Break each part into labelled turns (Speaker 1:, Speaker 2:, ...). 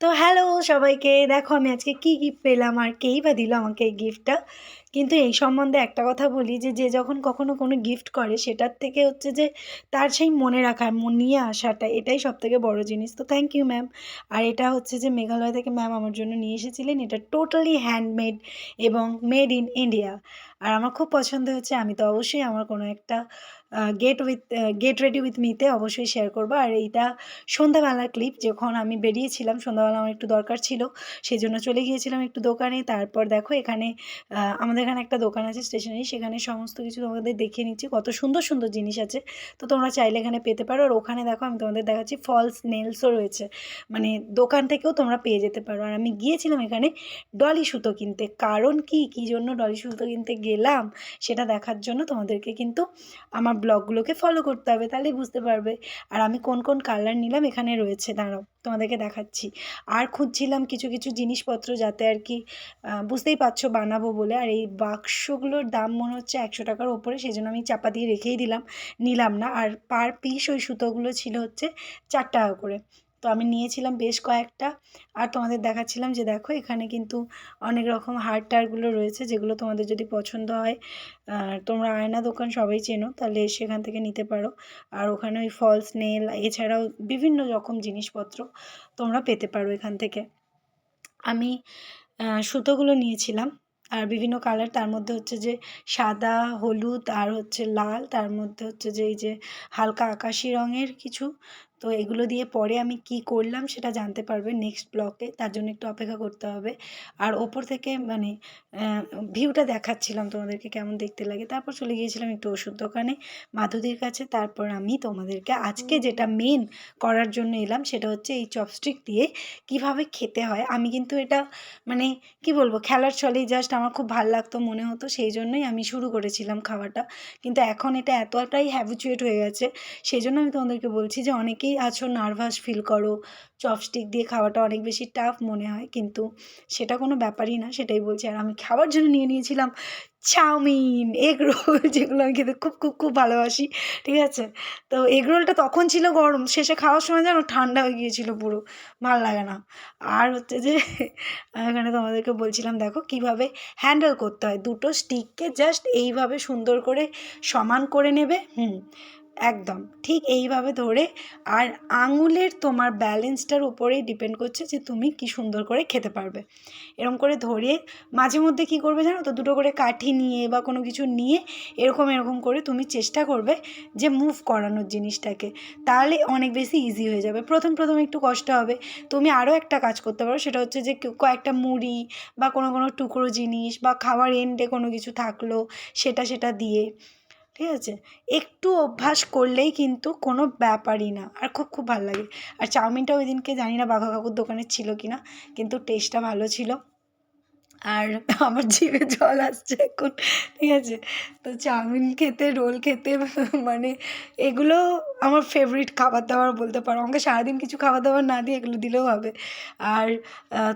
Speaker 1: তো হ্যালো সবাইকে। দেখো আমি আজকে কী গিফট পেলাম আর কেই বা দিল আমাকে এই গিফটটা কিন্তু এই সম্বন্ধে একটা কথা বলি যে যে যখন কখনো কোনো গিফট করে সেটার থেকে হচ্ছে যে তার সেই মনে রাখা নিয়ে আসাটা এটাই সব থেকে বড়ো জিনিস। তো থ্যাংক ইউ ম্যাম আর এটা হচ্ছে যে মেঘালয় থেকে ম্যাম আমার জন্য নিয়ে এসেছিলেন। এটা টোটালি হ্যান্ডমেড এবং মেড ইন ইন্ডিয়া আর আমার খুব পছন্দ হচ্ছে, আমি তো অবশ্যই আমার কোনো একটা get with get ready with মিতে অবশ্যই শেয়ার করব। আর এইটা সন্ধ্যাবেলার ক্লিপ যখন আমি বেরিয়েছিলাম, সন্ধ্যাবেলা আমার একটু দরকার ছিল সেই জন্য চলে গিয়েছিলাম একটু দোকানে। তারপর দেখো এখানে আমাদের এখানে একটা দোকান আছে স্টেশনারি সেখানে সমস্ত কিছু তোমাদের দেখিয়ে নিচ্ছি। কত সুন্দর সুন্দর জিনিস আছে। তো তোমরা চাইলে এখানে পেতে পারো। আর ওখানে দেখো আমি তোমাদের দেখাচ্ছি ফলস নেলসও রয়েছে। মানে দোকান থেকেও তোমরা পেয়ে যেতে পারো। আর আমি গিয়েছিলাম এখানে ডলি সুতো কিনতে। কারণ কি? কী জন্য ডলি সুতো কিনতে গেলাম? সেটা দেখার জন্য তোমাদেরকে কিন্তু আমার ব্লগগুলোকে ফলো করতে হবে, তাহলেই বুঝতে পারবে। আর আমি কোন কোন কালার নিলাম এখানে রয়েছে, দাঁড়াও, তোমাদেরকে দেখাচ্ছি। আর খুঁজছিলাম কিছু কিছু জিনিসপত্র যাতে আর কি বুঝতেই পারছ বানাবো বলে। আর এই বাক্সগুলোর দাম মনে হচ্ছে একশো টাকার ওপরে সেই জন্য আমি চাপা দিয়ে রেখেই দিলাম, নিলাম না। আর পার পিস ওই সুতোগুলো ছিল হচ্ছে চার টাকা করে। তো আমি নিয়েছিলাম বেশ কয়েকটা। আর তোমাদের দেখাচ্ছিলাম যে দেখো, এখানে কিন্তু অনেক রকম হার টারগুলো রয়েছে যেগুলো তোমাদের যদি পছন্দ হয় তোমরা আয়না দোকান সবাই চেনো, তাহলে সেখান থেকে নিতে পারো। আর ওখানে ওই ফলস নেল এছাড়াও বিভিন্ন রকম জিনিসপত্র তোমরা পেতে পারো এখান থেকে। আমি সুতোগুলো নিয়েছিলাম। আর বিভিন্ন কালার, তার মধ্যে হচ্ছে যে সাদা, হলুদ, আর হচ্ছে লাল, তার মধ্যে হচ্ছে যে এই যে হালকা আকাশি রঙের কিছু তো এগুলো দিয়ে পরে আমি কি করলাম সেটা জানতে পারবে নেক্সট ব্লকে তার জন্য একটু অপেক্ষা করতে হবে। আর ওপর থেকে মানে ভিউটা দেখাচ্ছিলাম তোমাদেরকে কেমন দেখতে লাগে। তারপর চলে গিয়েছিলাম একটু ওষুধ দোকানে মাধুদের কাছে। তারপর আমি তোমাদেরকে আজকে যেটা মেন করার জন্য এলাম সেটা হচ্ছে এই চপস্টিক দিয়ে কীভাবে খেতে হয়। আমি কিন্তু এটা মানে কি বলব খেলার ছলেই জাস্ট আমার খুব ভালো লাগতো মনে হতো সেই জন্যই আমি শুরু করেছিলাম খাওয়াটা। কিন্তু এখন এটা এতটাই হ্যাবিচুয়েট হয়ে গেছে সেই জন্য আমি তোমাদেরকে বলছি যে অনেকেই অনেকেই আছো নার্ভাস ফিল করো। চপস্টিক দিয়ে খাওয়াটা অনেক বেশি টাফ মনে হয়, কিন্তু সেটা কোনো ব্যাপারই না, সেটাই বলছি। আর আমি খাওয়ার জন্য নিয়ে নিয়েছিলাম চাউমিন এগ রোল যেগুলো আমি খেতে খুব খুব খুব ভালোবাসি, ঠিক আছে? তো এগ রোলটা তখন ছিল গরম, শেষে খাওয়ার সময় যেন ঠান্ডা হয়ে গিয়েছিল পুরো, ভালো লাগে না। আর হচ্ছে যে, এখানে তোমাদেরকে বলছিলাম, দেখো কীভাবে হ্যান্ডেল করতে হয়। দুটো স্টিককে জাস্ট এইভাবে সুন্দর করে সমান করে নেবে, হুম। একদম। ঠিক এইভাবে ধরে আর আঙুলের তোমার ব্যালেন্সটার উপরেই ডিপেন্ড করছে যে তুমি কি সুন্দর করে খেতে পারবে। এরকম করে ধরে মাঝে মধ্যে কী করবে জানো তো? দুটো করে কাঠি নিয়ে বা কোনো কিছু নিয়ে এরকম এরকম করে তুমি চেষ্টা করবে যে মুভ করানোর জিনিসটাকে। তাহলে অনেক বেশি ইজি হয়ে যাবে। প্রথম প্রথম একটু কষ্ট হবে। তুমি আরও একটা কাজ করতে পারো, সেটা হচ্ছে যে কয়েকটা মুড়ি বা কোনো কোনো টুকরো জিনিস বা খাওয়ার এন্ডে কোনো কিছু থাকল, সেটা সেটা দিয়ে ঠিক আছে? একটু অভ্যাস করলেই কিন্তু কোনো ব্যাপারই না। আর খুব খুব ভালো লাগে। আর চাউমিনটা ওই দিনকে জানি না বাঘা কাকুর দোকানে ছিল কি না কিন্তু টেস্টটা ভালো ছিল। আর আমার জিভে জল আসছে এখন, ঠিক আছে? তো চাউমিন খেতে, রোল খেতে মানে এগুলো আমার ফেভারিট খাবার দাবার বলতে পারো। আমাকে সারাদিন কিছু খাবার দাবার না দিয়ে এগুলো দিলেও হবে। আর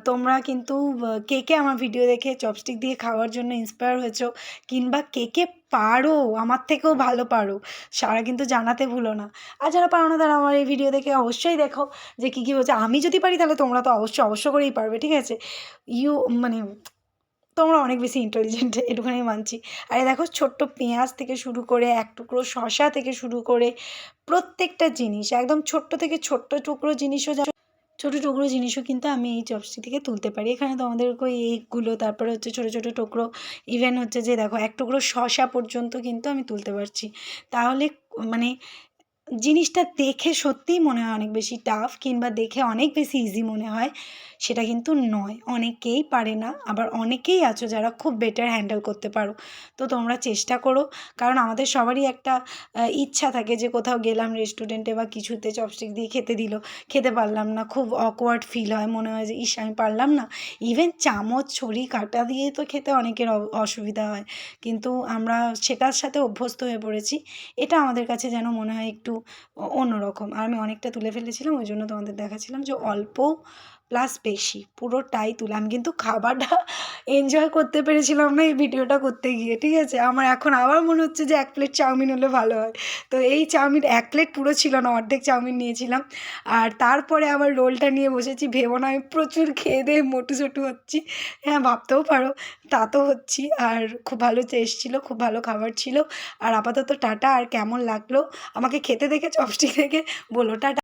Speaker 1: তোমরা কিন্তু কে কে আমার ভিডিও দেখে চপস্টিক দিয়ে খাওয়ার জন্য ইন্সপায়ার হয়েছো কিংবা কে কে পারো, আমার থেকেও ভালো পারো, সারা কিন্তু জানাতে ভুলো না। আর যারা পারো না, তারা আমার এই ভিডিও দেখে অবশ্যই দেখো যে কী কী হচ্ছে আমি যদি পারি, তাহলে তোমরা তো অবশ্যই অবশ্য করেই পারবে, ঠিক আছে? ইউ মানে তোমরা অনেক বেশি ইন্টেলিজেন্ট এটুখানি মানছি। আর দেখো, ছোট্ট পেঁয়াজ থেকে শুরু করে এক টুকরো শশা থেকে শুরু করে প্রত্যেকটা জিনিস, একদম ছোট্ট থেকে ছোট্ট টুকরো জিনিসও যা ছোটো টুকরো জিনিসও কিন্তু আমি এই চপস্টিক থেকে তুলতে পারি। এখানে তোমাদের ওই এগগুলো তারপরে হচ্ছে ছোটো ছোটো টুকরো ইভেন হচ্ছে যে দেখো, এক টুকরো শশা পর্যন্ত কিন্তু আমি তুলতে পারছি। তাহলে মানে জিনিসটা দেখে সত্যিই মনে হয় অনেক বেশি টাফ কিংবা দেখে অনেক বেশি ইজি মনে হয়, সেটা কিন্তু নয়। অনেকেই পারে না, আবার অনেকেই আছো যারা খুব বেটার হ্যান্ডেল করতে পারো। তো তোমরা চেষ্টা করো, কারণ আমাদের সবারই একটা ইচ্ছা থাকে যে কোথাও গেলাম রেস্টুরেন্টে বা কিছুতে চপস্টিক দিয়ে খেতে দিল, খেতে পারলাম না, খুব অকওয়ার্ড ফিল হয়, মনে হয় যে, ইস, আমি পারলাম না। ইভেন চামচ ছড়ি কাটা দিয়ে তো খেতে অনেকের অসুবিধা হয়। কিন্তু আমরা সেটার সাথে অভ্যস্ত হয়ে পড়েছি। এটা আমাদের কাছে যেন মনে হয় একটু অন্যরকম। আর আমি অনেকটা তুলে ফেলেছিলাম ওই জন্য তোমাদের দেখাচ্ছিলাম যে অল্প প্লাস বেশি, পুরোটাই তুললাম কিন্তু খাবারটা এনজয় করতে পেরেছিলাম না এই ভিডিওটা করতে গিয়ে, ঠিক আছে? আমার এখন আবার মনে হচ্ছে যে এক প্লেট চাউমিন হলে ভালো হয়। তো এই চাউমিন, এক প্লেট পুরো ছিল না, অর্ধেক চাউমিন নিয়েছিলাম। আর তারপরে আবার রোলটা নিয়ে বসেছি। ভেবো না, আমি প্রচুর খেয়ে দিয়ে মোটু সোটু হচ্ছি। হ্যাঁ ভাবতেও পারো, তা তো হচ্ছি। আর খুব ভালো টেস্ট ছিল, খুব ভালো খাবার ছিল। আর আপাতত টাটা, আর কেমন লাগল? আমাকে খেতে দেখে চপস্টিক দেখে বলো, টাটা।